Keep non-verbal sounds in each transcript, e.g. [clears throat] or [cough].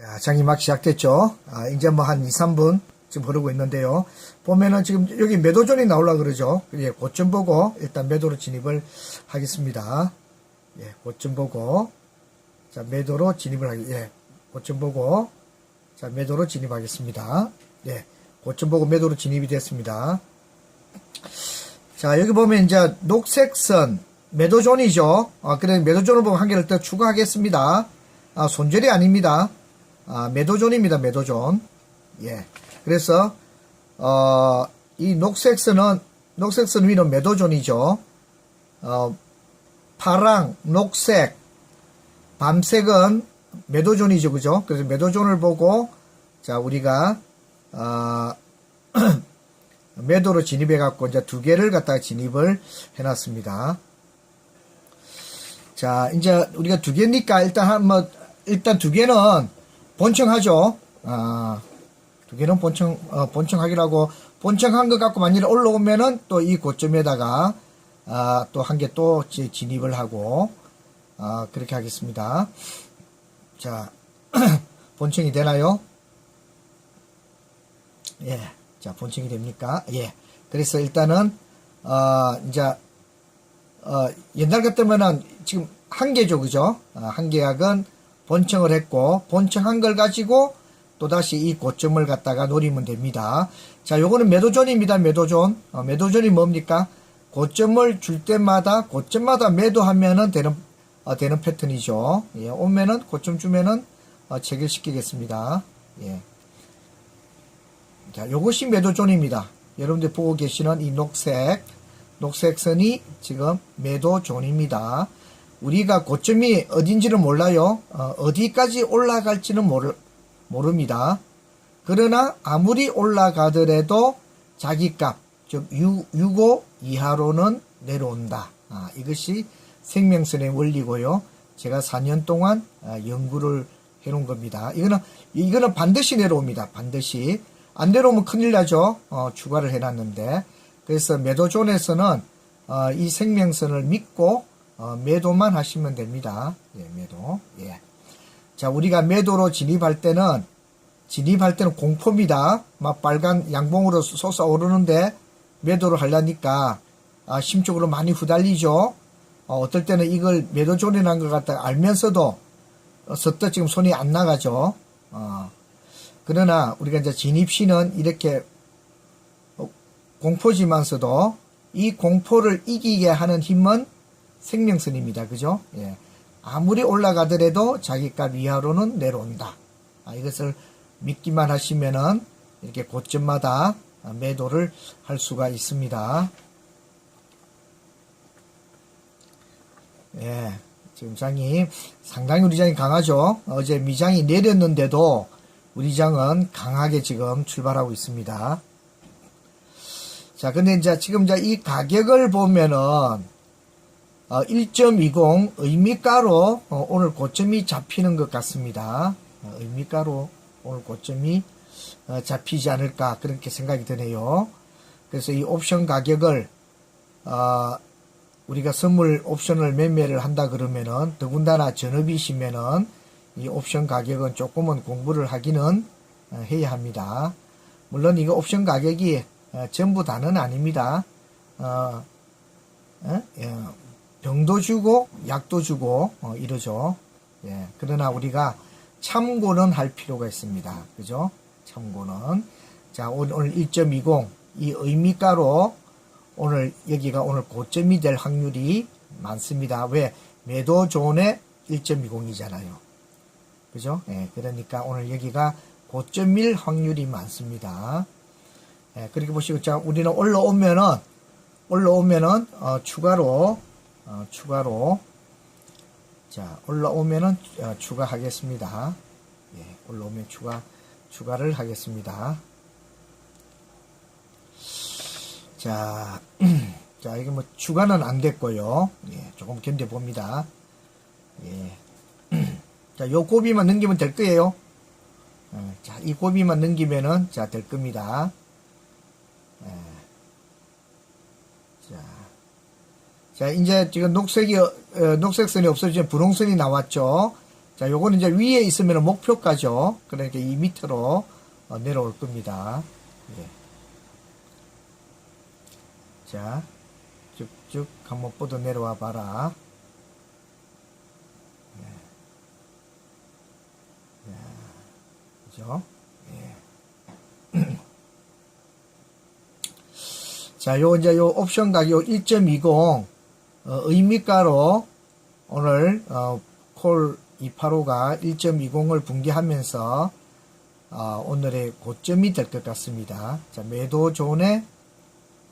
자, 장이 막 시작됐죠. 아, 이제 뭐 한 2, 3분 지금 흐르고 있는데요. 보면은 지금 여기 매도존이 나오려 그러죠. 예, 고점 보고 일단 매도로 진입을 하겠습니다. 예, 고점 보고 자, 매도로 진입을 하기, 예, 고점 보고 자, 매도로 진입하겠습니다. 예, 고점 보고 매도로 진입이 됐습니다. 자, 여기 보면 이제 녹색선 매도존이죠. 아, 그래 매도존을 보고 한 개를 더 추가하겠습니다. 아, 손절이 아닙니다. 아, 매도존입니다. 매도존. 예. 그래서 어, 이 녹색선은 녹색선 위는 매도존이죠. 어, 파랑, 녹색, 밤색은 매도존이죠. 그죠? 그래서 매도존을 보고 자, 우리가 어, [clears throat] 매도로 진입해 갖고 이제 두 개를 갖다가 진입을 해 놨습니다. 자, 이제 우리가 두 개니까 일단 한뭐 일단 두 개는 본청하죠. 아, 두 개는 본청 어, 본청하기로 하고 본청한 것 갖고 만일에 올라오면은 또 이 고점에다가 아, 또 한 개 또 진입을 하고 아, 그렇게 하겠습니다. 자, [clears throat] 본청이 되나요? 예. 자, 본청이 됩니까? 예. 그래서 일단은, 어, 이제, 어, 옛날 같으면은 지금 한 개죠, 그죠? 어, 한 계약은 본청을 했고, 본청한 걸 가지고 또다시 이 고점을 갖다가 노리면 됩니다. 자, 요거는 매도존입니다, 매도존. 어, 매도존이 뭡니까? 고점을 줄 때마다, 고점마다 매도하면은 되는, 어, 되는 패턴이죠. 예, 오면은, 고점 주면은, 어, 체결시키겠습니다. 예. 자, 요것이 매도존입니다. 여러분들 보고 계시는 이 녹색, 녹색 선이 지금 매도존입니다. 우리가 고점이 어딘지는 몰라요. 어, 디까지 올라갈지는 모르, 모릅니다. 그러나 아무리 올라가더라도 자기 값, 즉 6, 6호 이하로는 내려온다. 아, 이것이 생명선의 원리고요. 제가 4년 동안 아, 연구를 해놓은 겁니다. 이거는 이거는 반드시 내려옵니다. 반드시 안 내려오면 큰일 나죠. 어, 추가를 해놨는데 그래서 매도존에서는 어, 이 생명선을 믿고 어, 매도만 하시면 됩니다. 예, 매도. 예. 자, 우리가 매도로 진입할 때는 진입할 때는 공포입니다. 막 빨간 양봉으로 솟아 오르는데 매도를 하려니까 아, 심적으로 많이 후달리죠. 어, 떨 때는 이걸 매도존에 난것 같다 알면서도 어, 서뜻 지금 손이 안 나가죠. 어. 그러나 우리가 이제 진입시는 이렇게 공포지만서도 이 공포를 이기게 하는 힘은 생명선입니다. 그죠? 예. 아무리 올라가더라도 자기값 이하로는 내려온다. 아, 이것을 믿기만 하시면은 이렇게 고점마다 매도를 할 수가 있습니다. 예. 지금 장이 상당히 우리 장이 강하죠. 어제 미장이 내렸는데도 우리 장은 강하게 지금 출발하고 있습니다. 자, 근데 이제 지금 이제 이 가격을 보면은 어, 1.20 의미가로 어, 오늘 고점이 잡히는 것 같습니다. 어, 의미가로 오늘 고점이 어, 잡히지 않을까 그렇게 생각이 드네요. 그래서 이 옵션 가격을 어, 우리가 선물 옵션을 매매를 한다 그러면은 더군다나 전업이시면은 이 옵션 가격은 조금은 공부를 하기는 어, 해야 합니다. 물론 이거 옵션 가격이 어, 전부 다는 아닙니다. 어, 어? 예, 병도 주고 약도 주고 어, 이러죠. 예, 그러나 우리가 참고는 할 필요가 있습니다. 그죠? 참고는 자 오늘 1.20 이 의미가로 오늘 여기가 오늘 고점이 될 확률이 많습니다. 왜 매도 존의 1.20이잖아요. 그죠? 예, 그러니까 오늘 여기가 고점일 확률이 많습니다. 예, 그렇게 보시고, 자, 우리는 올라오면은, 올라오면은, 어, 추가로, 어, 추가로, 자, 올라오면은, 어, 추가하겠습니다. 예, 올라오면 추가, 추가를 하겠습니다. 자, [clears throat] 자, 이게 뭐, 추가는 안 됐고요. 예, 조금 견뎌 봅니다. 예. [clears throat] 자, 요 고비만 넘기면 될 거예요. 어, 자, 이 고비만 넘기면은, 자, 될 겁니다. 예. 자, 자, 이제 지금 녹색이, 어, 녹색선이 없어지면 분홍선이 나왔죠. 자, 요거는 이제 위에 있으면 목표가죠. 그러니까 이 밑으로 어, 내려올 겁니다. 예. 자, 쭉쭉 한번 뻗어 내려와 봐라. 예. 자, 그죠? 예. [clears throat] 자, 요 이제 요 옵션 가격 1.20 어, 의미가로 오늘 어, 콜 285가 1.20을 붕괴하면서 어, 오늘의 고점이 될 것 같습니다. 자, 매도 존에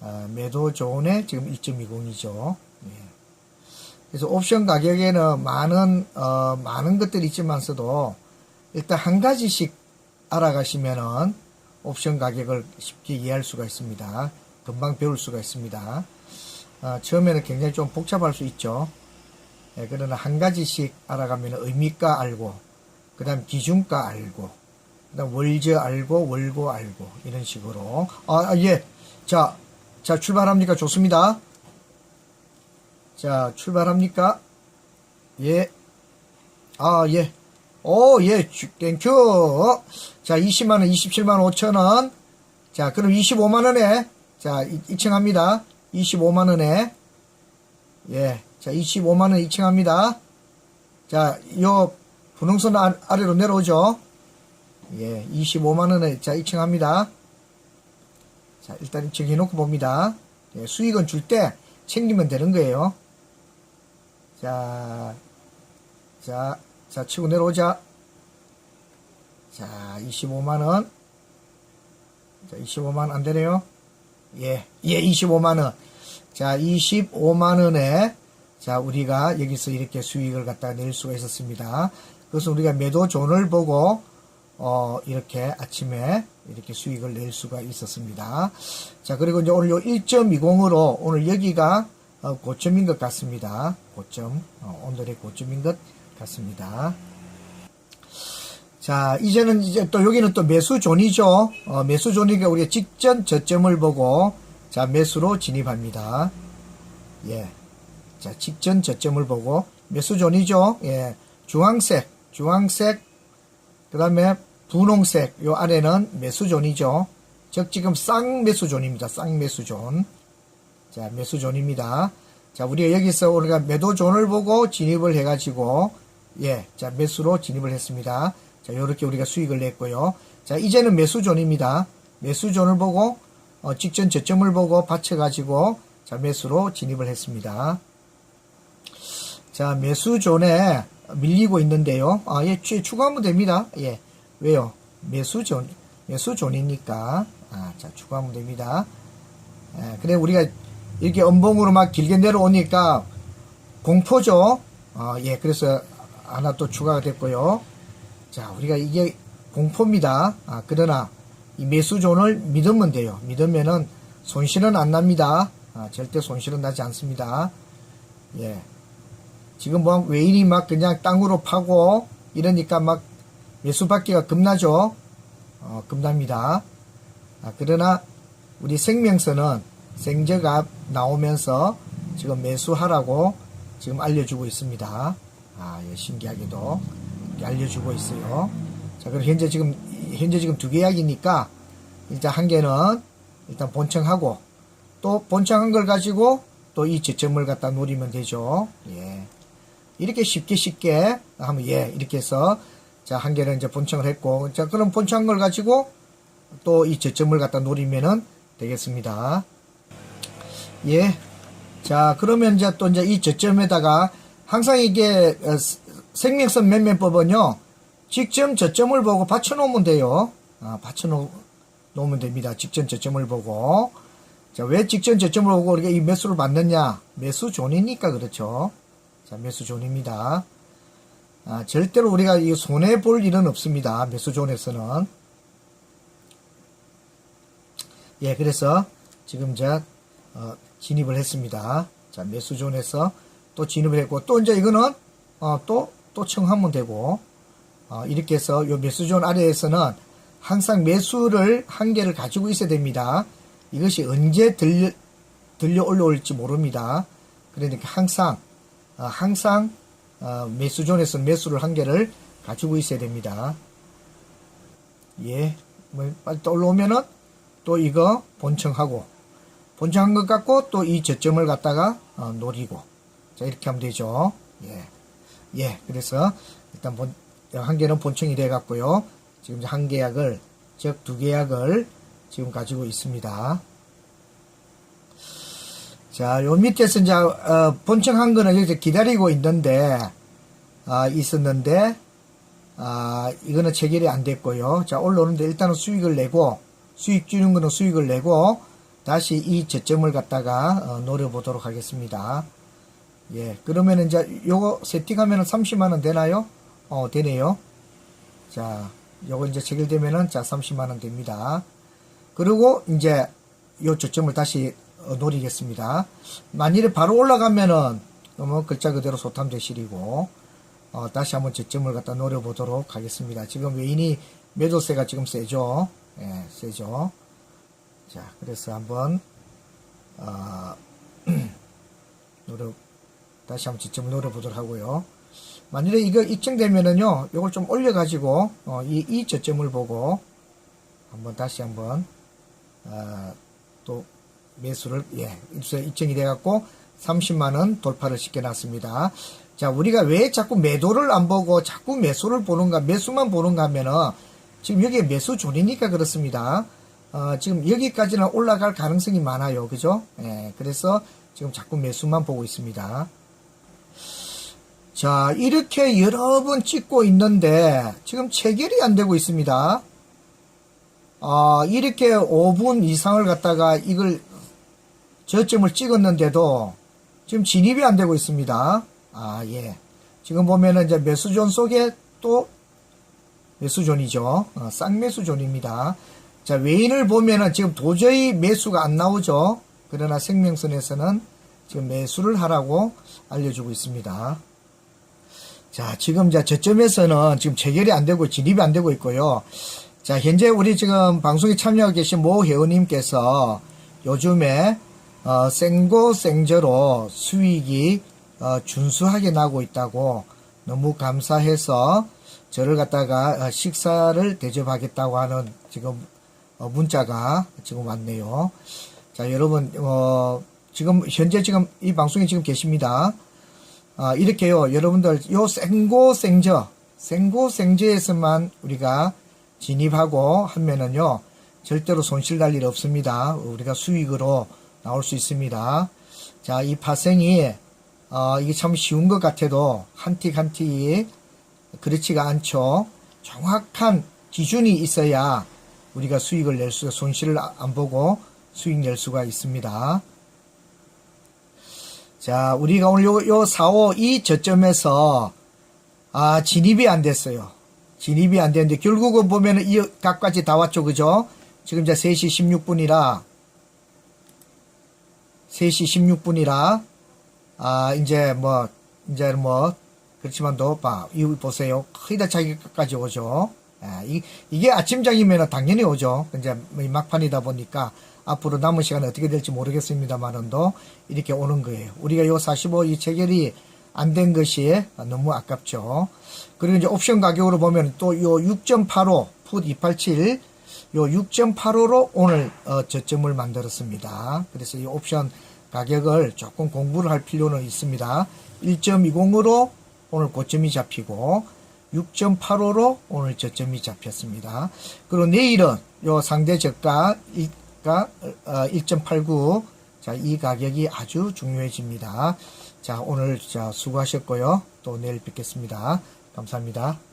어, 매도 존에 지금 2.20이죠. 그래서 옵션 가격에는 많은 어, 많은 것들이 있지만서도 일단 한 가지씩 알아가시면은 옵션 가격을 쉽게 이해할 수가 있습니다. 금방 배울 수가 있습니다. 어, 처음에는 굉장히 좀 복잡할 수 있죠. 예, 그러나 한 가지씩 알아가면 의미가 알고, 그 다음 기준가 알고, 그 다음 월저 알고, 월고 알고, 이런 식으로. 아, 아, 예. 자, 자, 출발합니까? 좋습니다. 자, 출발합니까? 예. 아, 예. 오, 예. 주- 땡큐. 자, 20만원, 27만 5천원. 자, 그럼 25만원에, 자, 이- 이칭합니다. 25만원에. 예. 자, 25만원 이칭합니다. 자, 요, 분홍선 아, 아래로 내려오죠. 예. 25만원에, 자, 이칭합니다. 자, 일단 이칭 해놓고 봅니다. 예, 수익은 줄 때 챙기면 되는 거예요. 자, 자, 자, 치고 내려오자. 자, 25만원. 자, 25만원 안 되네요. 예, 예, 25만원. 자, 25만원에, 자, 우리가 여기서 이렇게 수익을 갖다 낼 수가 있었습니다. 그래서 우리가 매도 존을 보고, 어, 이렇게 아침에 이렇게 수익을 낼 수가 있었습니다. 자, 그리고 이제 오늘 요 1.20으로 오늘 여기가 어, 고점인 것 같습니다. 고점. 어, 오늘의 고점인 것 같습니다. 자, 이제는 이제 또 여기는 또 매수존이죠. 어, 매수존이니까 우리가 직전 저점을 보고 자, 매수로 진입합니다. 예. 자, 직전 저점을 보고 매수존이죠. 예. 주황색, 주황색, 그 다음에 분홍색, 요 아래는 매수존이죠. 즉, 지금 쌍매수존입니다. 쌍매수존. 자, 매수존입니다. 자, 우리가 여기서 우리가 매도존을 보고 진입을 해가지고, 예, 자, 매수로 진입을 했습니다. 자, 요렇게 우리가 수익을 냈고요. 자, 이제는 매수존입니다. 매수존을 보고, 어, 직전 저점을 보고 받쳐가지고, 자, 매수로 진입을 했습니다. 자, 매수존에 밀리고 있는데요. 아, 예, 추- 추가하면 됩니다. 예. 왜요? 매수존, 매수존이니까. 아, 자, 추가하면 됩니다. 예, 그래, 우리가 이렇게 음봉으로 막 길게 내려오니까 공포죠. 어, 예, 그래서 하나 또 추가가 됐고요. 자, 우리가 이게 공포입니다. 아, 그러나 이 매수존을 믿으면 돼요. 믿으면은 손실은 안 납니다. 아, 절대 손실은 나지 않습니다. 예. 지금 뭐 외인이 막 그냥 땅으로 파고 이러니까 막 매수 받기가 겁나죠. 어, 겁납니다. 아, 그러나 우리 생명서는 생저가 나오면서 지금 매수하라고 지금 알려주고 있습니다. 아, 예, 신기하게도 알려주고 있어요. 자, 그럼 현재 지금 현재 지금 두 계약이니까 일단 한 개는 일단 본청하고 또 본청한 걸 가지고 또이 저점을 갖다 노리면 되죠. 예. 이렇게 쉽게 쉽게 하면 예 이렇게 해서 자 한 개는 이제 본청을 했고 자 그럼 본청한 걸 가지고 또이 저점을 갖다 노리면은 되겠습니다. 예. 자 그러면 이제 또 이제 이 저점에다가 항상 이게 어, 스- 생명선 매매법은요 직전 저점을 보고 받쳐놓으면 돼요. 아, 받쳐놓으면 됩니다. 직전 저점을 보고 자 왜 직전 저점을 보고 우리가 이 매수를 받느냐 매수 존이니까 그렇죠. 자, 매수존입니다. 아, 절대로 우리가 이 손해 볼 일은 없습니다. 매수존에서는. 예, 그래서 지금 자, 어, 진입을 했습니다. 자, 매수존에서 또 진입을 했고, 또 이제 이거는, 어, 또, 또 청하면 되고, 어, 이렇게 해서 요 매수존 아래에서는 항상 매수를 한 개를 가지고 있어야 됩니다. 이것이 언제 들려, 들려 올라올지 모릅니다. 그러니까 항상 어, 항상 어, 매수존에서 매수를 한 개를 가지고 있어야 됩니다. 예, 뭐 빨리 또 올라오면은 또 이거 본청하고 본청한 것 같고 또 이 저점을 갖다가 어, 노리고 자 이렇게 하면 되죠. 예, 예. 그래서 일단 본, 한 개는 본청이 돼 갖고요. 지금 이제 한 계약을 즉 두 계약을 지금 가지고 있습니다. 자, 요 밑에서 이제 어, 본청 한 거는 이렇게 기다리고 있는데 아, 있었는데 아, 이거는 체결이 안 됐고요. 자, 올라오는데 일단은 수익을 내고 수익 주는 거는 수익을 내고 다시 이 저점을 갖다가 어, 노려보도록 하겠습니다. 예, 그러면 이제 요거 세팅하면 30만 원 되나요? 어, 되네요. 자, 요거 이제 체결되면은 자 30만 원 됩니다. 그리고 이제 요 저점을 다시 어, 노리겠습니다. 만일에 바로 올라가면은 뭐 글자 그대로 소탐대실이고 어, 다시 한번 저점을 갖다 노려보도록 하겠습니다. 지금 외인이 매도세가 지금 세죠. 예, 세죠. 자, 그래서 한번 어, [clears throat] 노려 다시 한번 저점을 노려보도록 하고요. 만일에 이거 입증되면은요, 요걸 좀 올려가지고, 어, 이, 이 저점을 보고, 한번 다시 한번, 어, 또, 매수를, 예, 입증이 돼갖고, 30만원 돌파를 시켜놨습니다. 자, 우리가 왜 자꾸 매도를 안 보고, 자꾸 매수를 보는가, 매수만 보는가 하면은, 지금 여기에 매수 존이니까 그렇습니다. 어, 지금 여기까지는 올라갈 가능성이 많아요. 그죠? 예, 그래서 지금 자꾸 매수만 보고 있습니다. 자, 이렇게 여러 번 찍고 있는데 지금 체결이 안 되고 있습니다. 아, 이렇게 5분 이상을 갖다가 이걸 저점을 찍었는데도 지금 진입이 안 되고 있습니다. 아, 예. 지금 보면은 이제 매수존 속에 또 매수존이죠. 어, 쌍매수존입니다. 자, 외인을 보면은 지금 도저히 매수가 안 나오죠. 그러나 생명선에서는 지금 매수를 하라고 알려주고 있습니다. 자, 지금 자, 저점에서는 지금 체결이 안 되고 진입이 안 되고 있고요. 자, 현재 우리 지금 방송에 참여하고 계신 모 회원님께서 요즘에 어, 생고 생저로 수익이 어, 준수하게 나고 있다고 너무 감사해서 저를 갖다가 어, 식사를 대접하겠다고 하는 지금 어, 문자가 지금 왔네요. 자, 여러분, 어, 지금 현재 지금 이 방송에 지금 계십니다. 아, 이렇게요, 여러분들, 요 생고 생저, 생고 생저에서만 우리가 진입하고 하면은요, 절대로 손실 날 일 없습니다. 우리가 수익으로 나올 수 있습니다. 자, 이 파생이, 어, 이게 참 쉬운 것 같아도, 한틱 한 틱이 그렇지가 않죠. 정확한 기준이 있어야 우리가 수익을 낼 수, 손실을 안 보고 수익 낼 수가 있습니다. 자, 우리가 오늘 요, 요 4, 5, 이 저점에서, 아, 진입이 안 됐어요. 진입이 안 됐는데, 결국은 보면은 이 각까지 다 왔죠, 그죠? 지금 이제 3시 16분이라, 3시 16분이라, 아, 이제 뭐, 이제 뭐, 그렇지만도, 봐, 이 보세요. 거의 다 자기까지 오죠. 아, 이, 이게 아침장이면 당연히 오죠. 이제 막판이다 보니까 앞으로 남은 시간 어떻게 될지 모르겠습니다만은도 이렇게 오는 거예요. 우리가 요 45, 이 체결이 안 된 것이 너무 아깝죠. 그리고 이제 옵션 가격으로 보면 또 요 6.85, 풋 287, 요 6.85로 오늘 어, 저점을 만들었습니다. 그래서 이 옵션 가격을 조금 공부를 할 필요는 있습니다. 1.20으로 오늘 고점이 잡히고 6.85로 오늘 저점이 잡혔습니다. 그리고 내일은 요 상대 저가 가 1.89. 자, 이 가격이 아주 중요해집니다. 자, 오늘 자, 수고하셨고요. 또 내일 뵙겠습니다. 감사합니다.